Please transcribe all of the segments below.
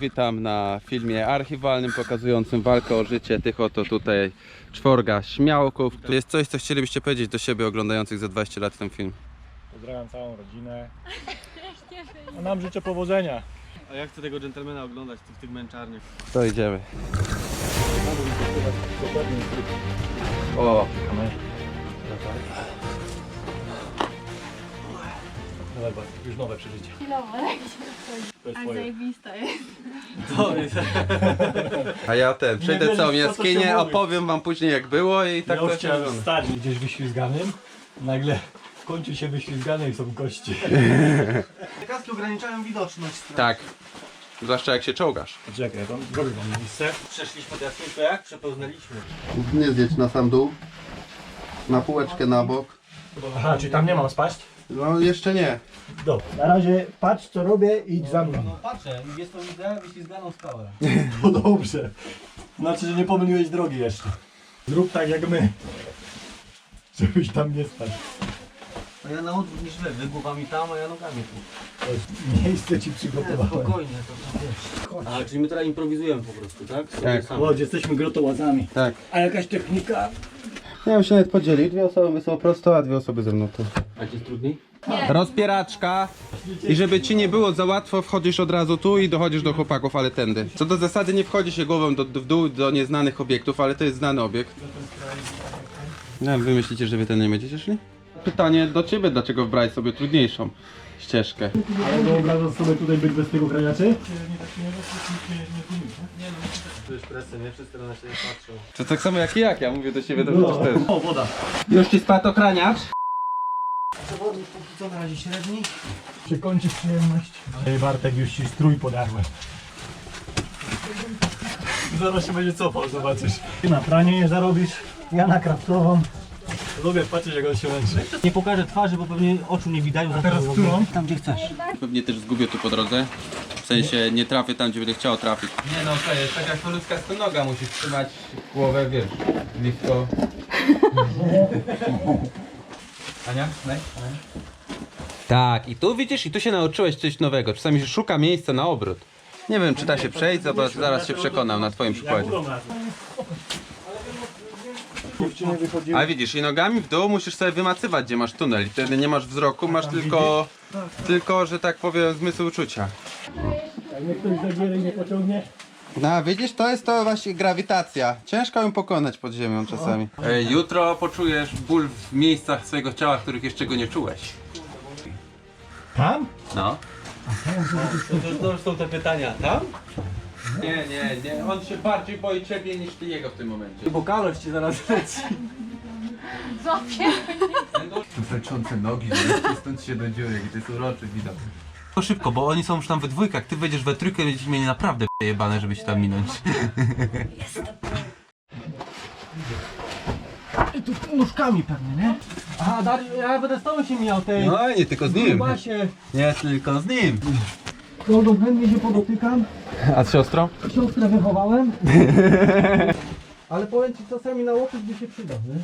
witam na filmie archiwalnym pokazującym walkę o życie tych oto tutaj czworga śmiałków. To jest coś, co chcielibyście powiedzieć do siebie oglądających za 20 lat ten film. Pozdrawiam całą rodzinę. A nam życzę powodzenia. A ja chcę tego dżentelmena oglądać w tych męczarniach. To idziemy. O, Dawaj, Bartek, już nowe przeżycie. To jest Ale twoje. zajebista jest. To jest... a ja ten, przejdę wierzysz, całą co to się jaskinię, mówi. opowiem wam później jak było i tak ja to już się chciałem stać gdzieś wyślizganym. Nagle w końcu się wyślizgane i są kości. Kaski ograniczają widoczność. Tak, zwłaszcza jak się czołgasz. Czekaj, to zrobię wam miejsce. Przeszliśmy teraz to jak przepełznęliśmy. Nie zjedź na sam dół, na półeczkę na bok. Aha, czyli tam nie mam spaść? No jeszcze nie. Dobra. Na razie patrz co robię i idź za mną. No patrzę, jest to widzę wyślizganą skałę. No dobrze. Znaczy, że nie pomyliłeś drogi jeszcze. Zrób tak jak my. Żebyś tam nie spadł. A ja na odwrót niż wy, wy głowami tam, a ja nogami tu. To jest miejsce ci przygotowałem. Spokojnie, to wiesz. A, czyli my teraz improwizujemy po prostu, tak? Sobie Tak. Chodź, jesteśmy grotołazami. Tak. A jakaś technika? Ja bym się nawet podzielił. Dwie osoby są prosto, a dwie osoby ze mną tu. A ci jest trudniej? Rozpieraczka. I żeby ci nie było za łatwo, wchodzisz od razu tu i dochodzisz do chłopaków, ale tędy. Co do zasady nie wchodzi się głową do, do, w dół do nieznanych obiektów, ale to jest znany obiekt. No, wy myślicie, że wy ten nie będziecie szli? Pytanie do ciebie, dlaczego wybrałeś sobie trudniejszą ścieżkę? Ale wyobrażasz sobie tutaj być bez tego kraniaczy? Tu jest presja, nie? Wszyscy na siebie patrzą. To tak samo jak i jak, ja mówię do siebie to przecież też. O, woda. Już ci spadł okraniacz? Przewodnik póki co na razie średni. Czy kończy przyjemność? Ej, Bartek, już ci strój podarłem. Zaraz się będzie cofał, zobaczysz. Ty na pranie nie zarobisz, ja na kraftową. Lubię patrzeć jak on się męczy. Nie pokażę twarzy, bo pewnie oczu nie widają. A teraz którą? Tam gdzie chcesz. Pewnie też zgubię tu po drodze. W sensie nie trafię tam, gdzie będę chciał trafić. Nie no, to jest tak jak to ludzka stonoga, musisz trzymać głowę, wiesz, blisko. Ania, daj. Tak, i tu widzisz, i tu się nauczyłeś coś nowego. Czasami się szuka miejsca na obrót. Nie wiem, czy da się przejść, zobacz, zaraz się przekonam na twoim przykładzie. Ale widzisz, i nogami w dół musisz sobie wymacywać, gdzie masz tunel. I wtedy nie masz wzroku, masz tylko, tylko, że tak powiem, zmysł uczucia. Jak ktoś zabierze i nie pociągnie, No, widzisz, to jest to właśnie grawitacja. Ciężko ją pokonać pod ziemią czasami. E, jutro poczujesz ból w miejscach swojego ciała, których jeszcze go nie czułeś. tam? No. To, to już są te pytania, tam? Nie, nie, nie. On się bardziej boi ciebie niż ty jego w tym momencie. Bo kalosz ci zaraz leci. Złapię. Tu feczące nogi, że stąd się do dziurek i to jest uroczy widok. To szybko, bo oni są już tam we dwójkach, ty wejdziesz we trójkę, będziecie mieli naprawdę jebane, żeby się tam minąć. I tu nóżkami pewnie, nie? A, Dar ja będę z tobą się mijał tej... No nie tylko z nim. Basie. Nie tylko z nim. Kogo chętnie się podotykam, A z siostrą? siostrę wychowałem. Ale powiem ci, czasami na łokieć by się przydał, nie?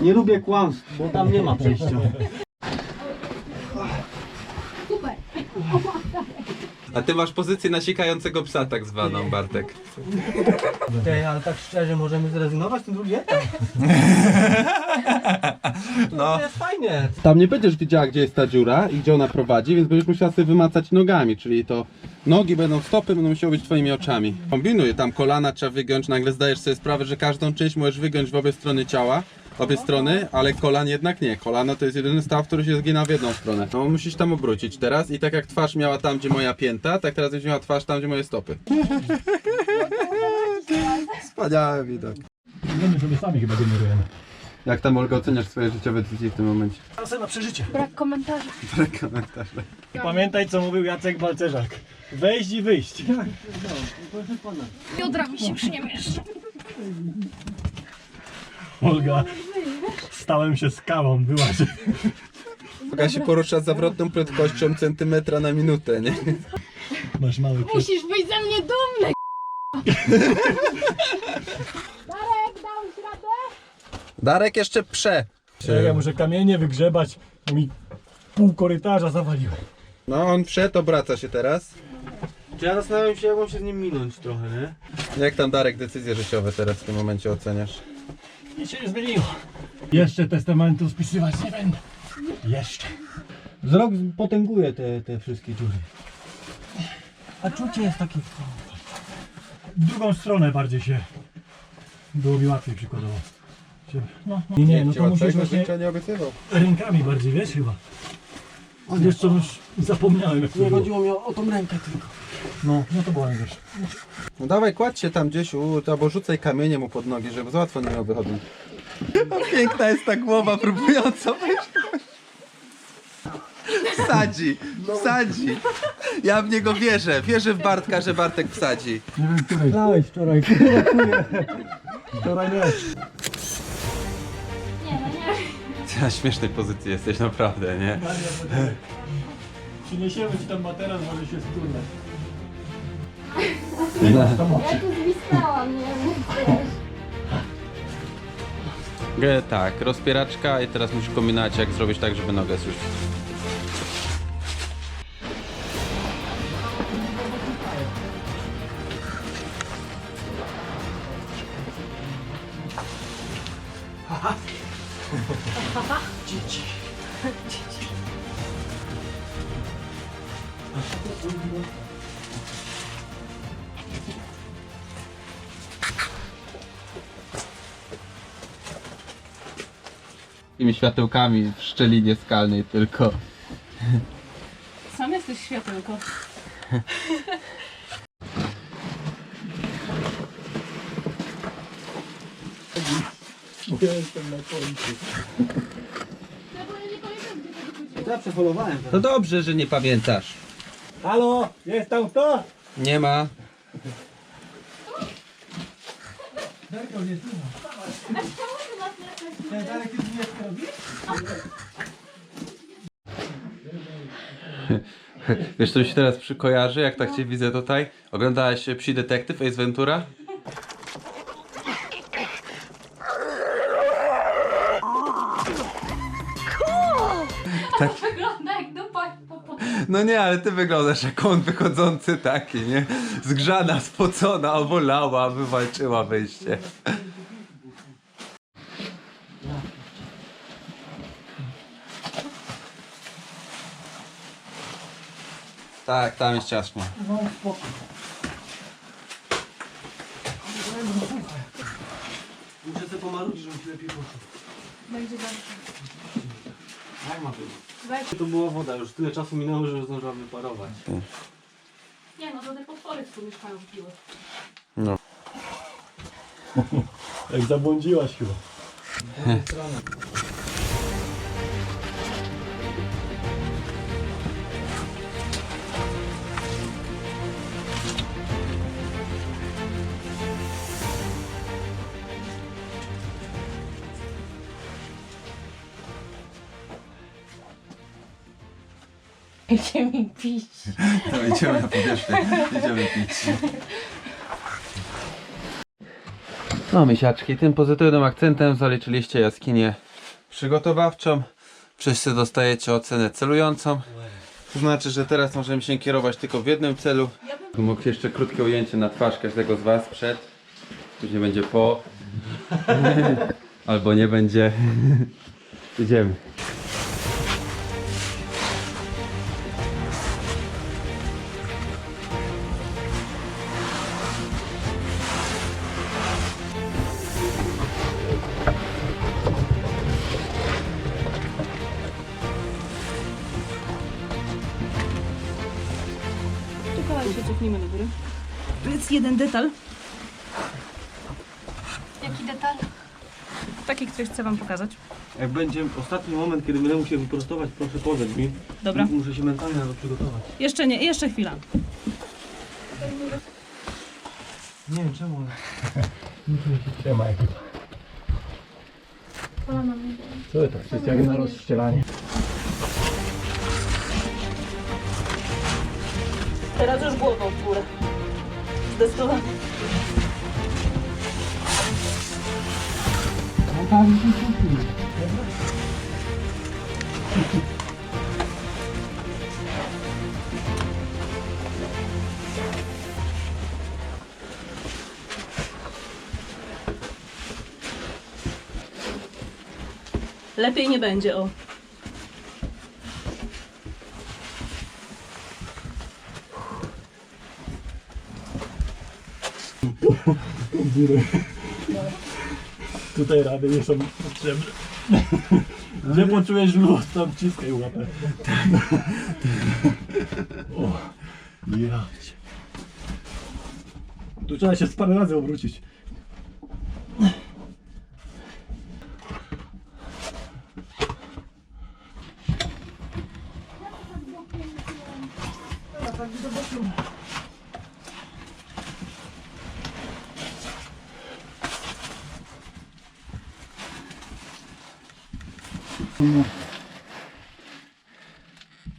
Nie lubię kłamstw, bo tam nie ma przejścia. A ty masz pozycję nasikającego psa tak zwaną, Bartek. Ej, ale tak szczerze, możemy zrezygnować z tym drugim etap? No. To jest fajnie. Tam nie będziesz widziała, gdzie jest ta dziura i gdzie ona prowadzi, więc będziesz musiała sobie wymacać nogami, czyli to nogi będą, stopy będą musiały być twoimi oczami. Kombinuj, tam kolana trzeba wygiąć, nagle zdajesz sobie sprawę, że każdą część możesz wygiąć w obie strony ciała, obie strony, ale kolan jednak nie. Kolano to jest jedyny staw, który się zgina w jedną stronę. No musisz tam obrócić teraz i tak jak twarz miała tam, gdzie moja pięta, tak teraz będziesz miała twarz tam, gdzie moje stopy. Wspaniały widok. My sobie sami chyba generujemy. Jak tam Olga oceniasz swoje życiowe decyzje w tym momencie? Szansę na przeżycie. Brak komentarzy. Brak komentarza. Pamiętaj co mówił Jacek Balcerzak. Wejść i wyjść. Biodra mi się przyniemiesz. Olga, stałem się skałą, była się. Olga się porusza z zawrotną prędkością centymetra na minutę, nie? Masz mały pies. Musisz być ze mnie dumny. Darek, dałeś radę? Darek jeszcze prze. Ja muszę kamienie wygrzebać. bo Mi pół korytarza zawaliłem. No on wszedł, obraca się teraz. To ja zastanawiam się, jak mam się z nim minąć trochę, nie? Jak tam Darek decyzje życiowe teraz w tym momencie oceniasz? Nic się nie zmieniło. Jeszcze testamentu spisywać nie będę. Jeszcze. Wzrok potęguje te, te wszystkie dziury. A czucie jest takie... W drugą stronę bardziej się... Było mi łatwiej przykładowo. No, no. Nie, nie, no to musisz właśnie nie obiecywał. rękami bardziej, wiesz chyba. Wiesz co, już zapomniałem jak to Nie było. chodziło mi o, o tą rękę tylko. No, no to było najgorsze. No dawaj, kładź się tam gdzieś, u, albo rzucaj kamienie mu pod nogi, żeby łatwo nie miał wychodu. Piękna jest ta głowa próbująca wyjść. Wsadzi, wsadzi. Ja w niego wierzę, wierzę w Bartka, że Bartek wsadzi. Nie wiem, wczoraj, Wczoraj nie. No. Ty na śmiesznej pozycji jesteś naprawdę, nie? Przyniesiemy ci tam materac, może się sturne. Ja tu zwisnęłam, nie wiem, E, tak, rozpieraczka i teraz musisz kombinować jak zrobić tak, żeby nogę zrzucić. Światełkami w szczelinie skalnej tylko. Sam jesteś światełko. Jestem na końcu. Ja bo ja nie pamiętam, gdzie to. Ja dobrze, że nie pamiętasz. Halo, jest tam kto? Nie ma. Wiesz co mi się teraz przykojarzy, jak tak cię widzę tutaj? Oglądałeś Psi Detektyw Ace Ventura? Wygląda jak dupa po. No nie, ale ty wyglądasz jak on wychodzący taki, nie? Zgrzana, spocona, obolała, wywalczyła wyjście. Tak, tam jest ciasno. Muszę sobie pomarudzić, żeby się lepiej poszło. Będzie dobrze. Jak ma być? Weź. To była woda, już tyle czasu minęło, że zdążyła wyparować. Nie no, to te potwory tu mieszkają w piłę. Jak zabłądziłaś chyba. Idzie mi pić. To idziemy na powierzchnię, idziemy pić. No misiaczki, tym pozytywnym akcentem zaliczyliście jaskinię przygotowawczą. Wszyscy dostajecie ocenę celującą. To znaczy, że teraz możemy się kierować tylko w jednym celu. Mógł jeszcze krótkie ujęcie na twarz każdego z Was przed. Później będzie po. Albo nie będzie. Idziemy. Wam pokazać. Jak będzie ostatni moment, kiedy będę musiał wyprostować, proszę podać mi. Dobra. Muszę się mentalnie na to przygotować. Jeszcze nie, jeszcze chwila. Nie wiem czemu, ale... Kolana mnie Co to? Jest jak na rozścielanie. Teraz już głową w górę. Zdecydowanie. tan cái chút thì Lepiej nie będzie, o. Dziurę. Tutaj rady nie są potrzebne. Gdzie poczujesz luz, tam wciskaj łapę. O, ja. Tu trzeba się z parę razy obrócić.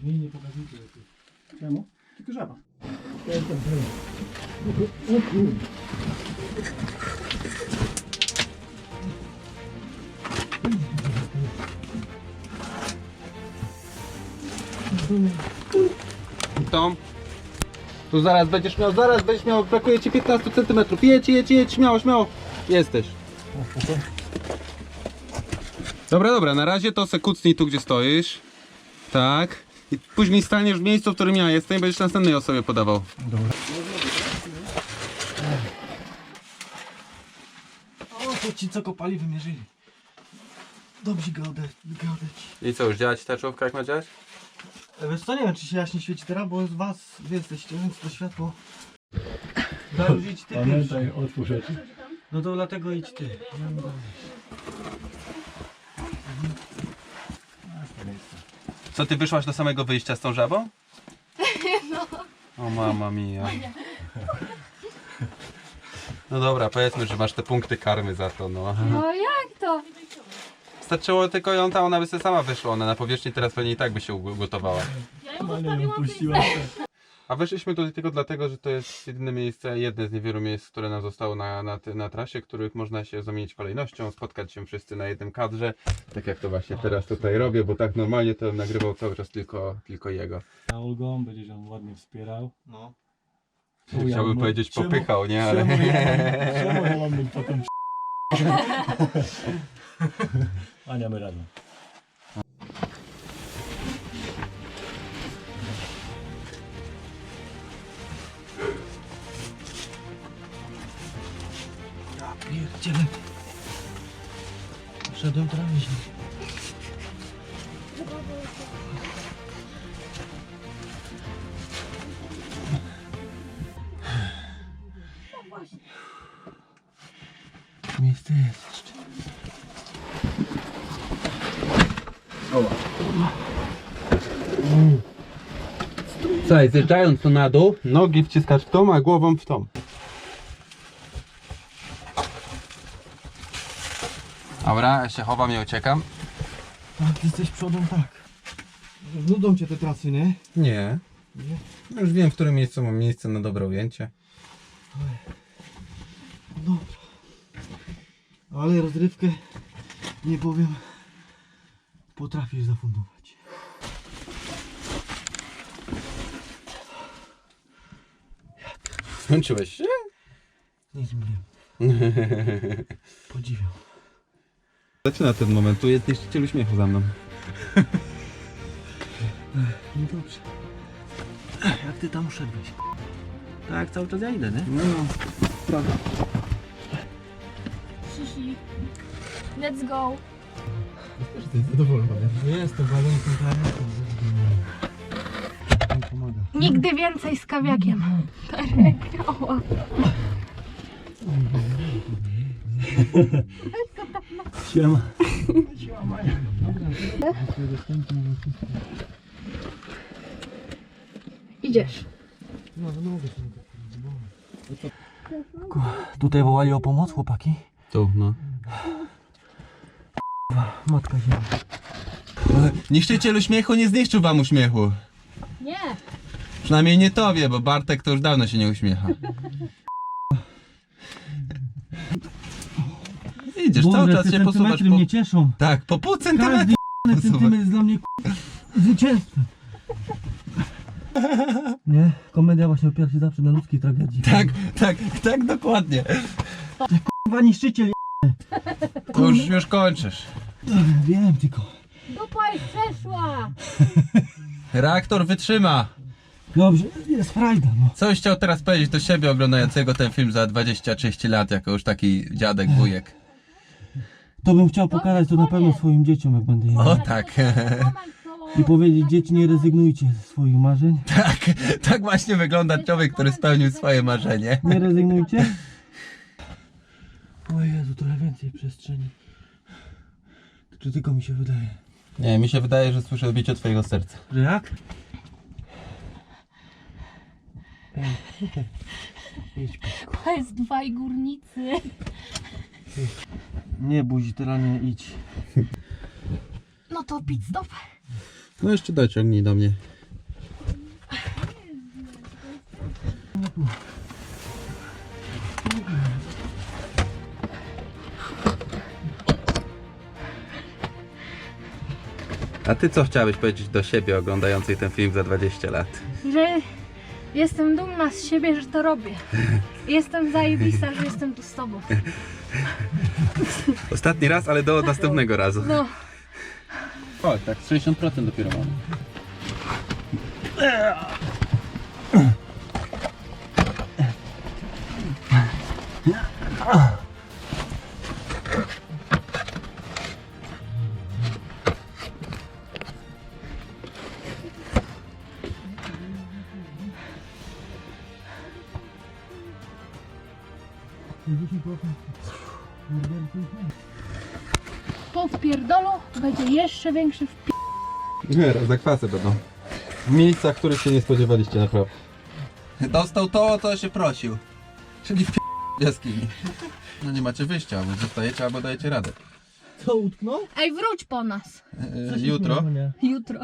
Nie, nie pokazujcie lepiej. Czemu? Tylko żaba. O kurde. Tom. Tu zaraz będziesz miał, zaraz będziesz miał, brakuje ci 15 cm. Jedź, jedź, jedź, śmiało, śmiało. Jesteś. Dobra, dobra, na razie to se kucnij tu, gdzie stoisz. Tak. I później staniesz w miejscu, w którym ja jestem i będziesz następnej osobie podawał. O, to ci co kopali wymierzyli. Dobrze geodeci. geodeci. I co, już działać ta czołówka jak ma działać? E, Wiesz co, nie wiem czy się jaśnie świeci teraz, bo z was wy jesteście, więc to światło... Daj idź ty pierwszy. otwórz. No to dlatego idź ty. Ja Co, ty wyszłaś do samego wyjścia z tą żabą? No. O mama mia. No dobra, powiedzmy, że masz te punkty karmy za to, no. No jak to? Starczyło tylko ją tam, ona by sobie sama wyszła, ona na powierzchni teraz pewnie i tak by się ugotowała. Ja ją puściła. A weszliśmy tutaj tylko dlatego, że to jest jedyne miejsce, jedne z niewielu miejsc, które nam zostało na, na, na trasie, których można się zamienić kolejnością, spotkać się wszyscy na jednym kadrze, tak jak to właśnie teraz tutaj robię, bo tak normalnie to bym nagrywał cały czas tylko, tylko jego. A Olgą będzie się on ładnie wspierał. No. Chciałbym powiedzieć popychał, nie? Ale... Czemu ja, czemu ja mam być potem Ania my razem. Miejsce jest jeszcze. Słuchaj, zjeżdżając tu na dół, nogi wciskasz w tą, a głową w tą. Dobra, ja się chowam i uciekam. Tak, ty jesteś przodem, tak. Nudą cię te trasy, nie? Nie. No Już wiem, w którym miejscu mam miejsce na dobre ujęcie. Ale rozrywkę, nie powiem, potrafisz zafundować. Skończyłeś się? Nie zmyliłem. Podziwiam. Zaczyna ten moment, tu jest niszczyciel uśmiechu za mną. No dobrze. Jak ty tam szedłeś? Tak, cały czas ja idę, nie? No, prawda. Let's go. Jesteś zadowolony. Jestem, ale jestem. Nie pomaga. Nigdy więcej z kawiakiem. Siema. Idziesz. Tutaj wołali o pomoc chłopaki? Tu, no. Matka ziemia. Niszczyciel uśmiechu nie zniszczył wam uśmiechu. Nie. Przynajmniej nie tobie, bo Bartek to już dawno się nie uśmiecha. Idziesz, cały czas się posuwasz po... mnie cieszą. Tak, po pół centymetra. Każdy centymetr jest dla mnie zwycięstwem. Nie? Komedia właśnie opiera się zawsze na ludzkiej tragedii. Tak, tak, tak, dokładnie. Kurwa niszczyciel już, już kończysz. Wiem tylko. Dupa już przeszła! Reaktor wytrzyma. Dobrze, jest frajda, no. Coś chciał teraz powiedzieć do siebie oglądającego ten film za 20-30 lat, jako już taki dziadek, wujek. To bym chciał pokazać to na pewno swoim dzieciom, jak będę O tak, I powiedzieć, dzieci nie rezygnujcie ze swoich marzeń. tak, tak właśnie wygląda człowiek, który spełnił swoje marzenie. Nie rezygnujcie. O Jezu, trochę więcej przestrzeni. Czy tylko mi się wydaje? Nie, mi się wydaje, że słyszę bicie twojego serca. Że jak? Idź. To jest dwaj górnicy. Nie buzi, teraz nie idź. No to pit stop. No jeszcze dociągnij do mnie. A ty co chciałeś powiedzieć do siebie oglądającej ten film za 20 lat? Że jestem dumna z siebie, że to robię. Jestem zajebista, że jestem tu z tobą. Ostatni raz, ale do następnego razu. No. O, tak, 60% dopiero mamy. Po jeszcze większy w Nie, zakwasy będą. W miejscach, których się nie spodziewaliście naprawdę. Dostał to, o co się prosił. Czyli w jaskini. No nie macie wyjścia, albo zostajecie, albo dajecie radę. Co utknął? Ej, wróć po nas. E, jutro. Jutro.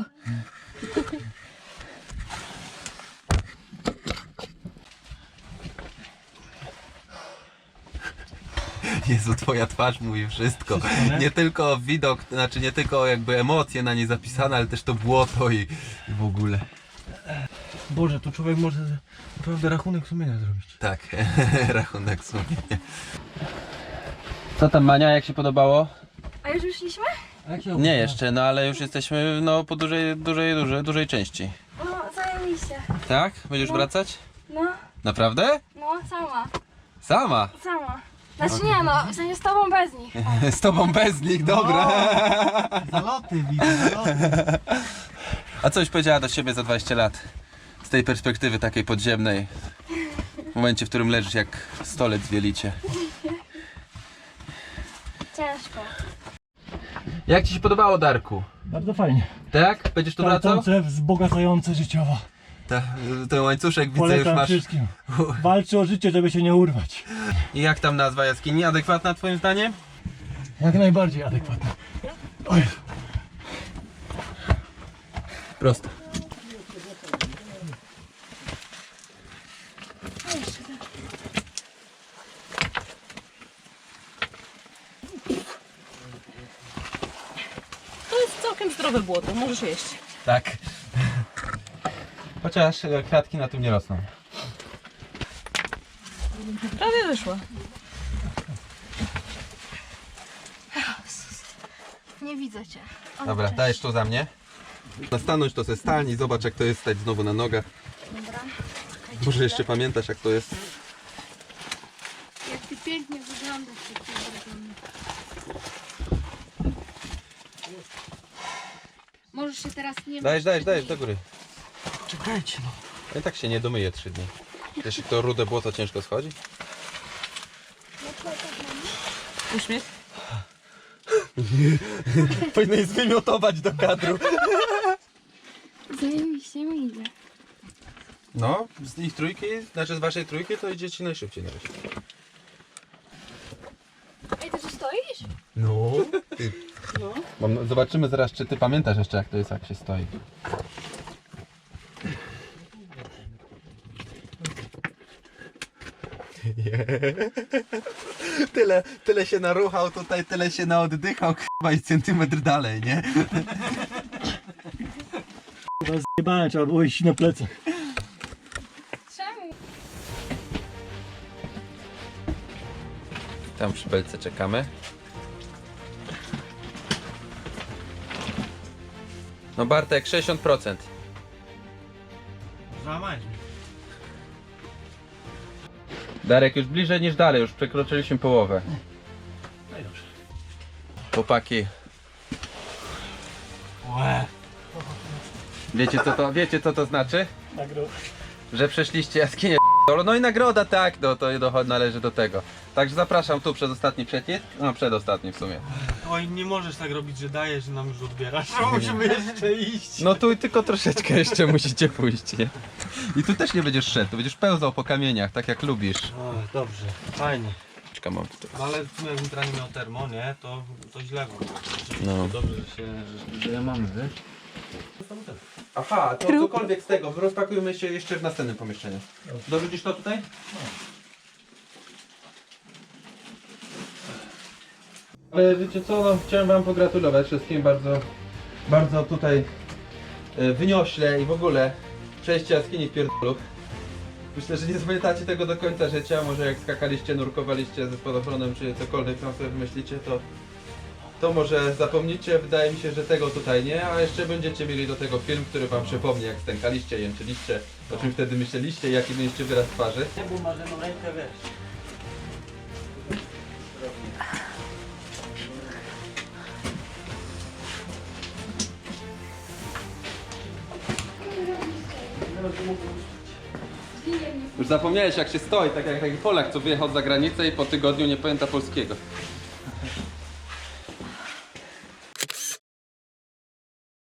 Jezu, twoja twarz mówi wszystko. Nie tylko widok, znaczy nie tylko jakby emocje na nie zapisane, ale też to błoto i, i w ogóle. Boże, tu człowiek może naprawdę rachunek sumienia zrobić. Tak, rachunek sumienia. Co tam Mania, jak się podobało? A już wyszliśmy? Nie jeszcze, no ale już jesteśmy no po dużej, dużej, dużej, dużej części. No, zajebiście. Tak? Będziesz wracać? No, Naprawdę? no, sama. Sama? Sama. Znaczy nie no, w sensie z tobą bez nich. Z tobą bez nich, dobra. Zaloty widzę, zaloty. A coś powiedziała do siebie za 20 lat? Z tej perspektywy takiej podziemnej. W momencie, w którym leżysz jak stolec w wielicie. Ciężko. Jak ci się podobało, Darku? Bardzo fajnie. Tak? Będziesz tu wracał? Kształcące, wzbogacające życiowo. Ta, ten łańcuszek widzę już masz. wszystkim. Walczy o życie, żeby się nie urwać. I jak tam nazwa jaskini? Adekwatna twoim zdaniem? Jak najbardziej adekwatne. Oj. Prosto. To jest całkiem zdrowe błoto, możesz jeść. Tak. Chociaż e, kwiatki na tym nie rosną. Prawie wyszło. Nie widzę cię. O, Dobra, cześć. dajesz tu za mnie. Nastanąć to ze stalni, zobacz jak to jest stać znowu na nogach. Dobra. Może jeszcze pamiętasz jak to jest. Jak ty pięknie wyglądasz. jak ty wyglądasz. Możesz się teraz nie Dajesz, dajesz, dajesz, do góry. Czekajcie no. Ja i tak się nie domyje trzy dni. Jeśli to rude błoto ciężko schodzi. Uśmiech. Powinien zwymiotować do kadru. Zajebiście mi idzie. No, z ich trójki, znaczy z waszej trójki to idzie ci najszybciej na razie. Ej, ty tu stoisz? No. Mam, zobaczymy zaraz, czy ty pamiętasz jeszcze jak to jest, jak się stoi. Tyle, tyle się naruchał tutaj, tyle się naoddychał, chyba i centymetr dalej, nie? Chyba zjebałem, trzeba było iść na plecach. Czemu? Tam przy belce czekamy. No Bartek, 60%. Darek, już bliżej niż dalej, już przekroczyliśmy połowę. No i dobrze. Chłopaki, Łe. wiecie co to, wiecie co to znaczy? Że przeszliście jaskinię no i nagroda tak, no to do, należy do tego. Także zapraszam tu przez ostatni przecisk, no przedostatni w sumie. Oj, nie możesz tak robić, że dajesz, że nam już odbierasz. Musimy jeszcze iść. No tu tylko troszeczkę jeszcze musicie pójść, nie? I tu też nie będziesz szedł, tu będziesz pełzał po kamieniach, tak jak lubisz. O, dobrze, fajnie. Czekam, mam tutaj. No ale w sumie jak Mitra nie miał termo, nie? To, to źle było. No. Dobrze, że się, że, że mamy, wiesz? Aha, to cokolwiek z tego, rozpakujmy się jeszcze w następnym pomieszczeniu. Dorzucisz to tutaj? Ale wiecie co, no, chciałem wam pogratulować wszystkim bardzo, bardzo tutaj e, wyniośle i w ogóle przejście jaskini w pierdolu. Myślę, że nie zapamiętacie tego do końca życia, może jak skakaliście, nurkowaliście ze spadochronem, czy cokolwiek tam sobie wymyślicie, to to może zapomnicie, wydaje mi się, że tego tutaj nie, a jeszcze będziecie mieli do tego film, który wam przypomni, jak stękaliście, jęczyliście, o czym wtedy myśleliście, jaki mieliście wyraz twarzy. Nie, bo masz jedną rękę, wiesz. Już zapomniałeś jak się stoi, tak jak taki Polak, co wyjechał za granicę i po tygodniu nie pamięta polskiego.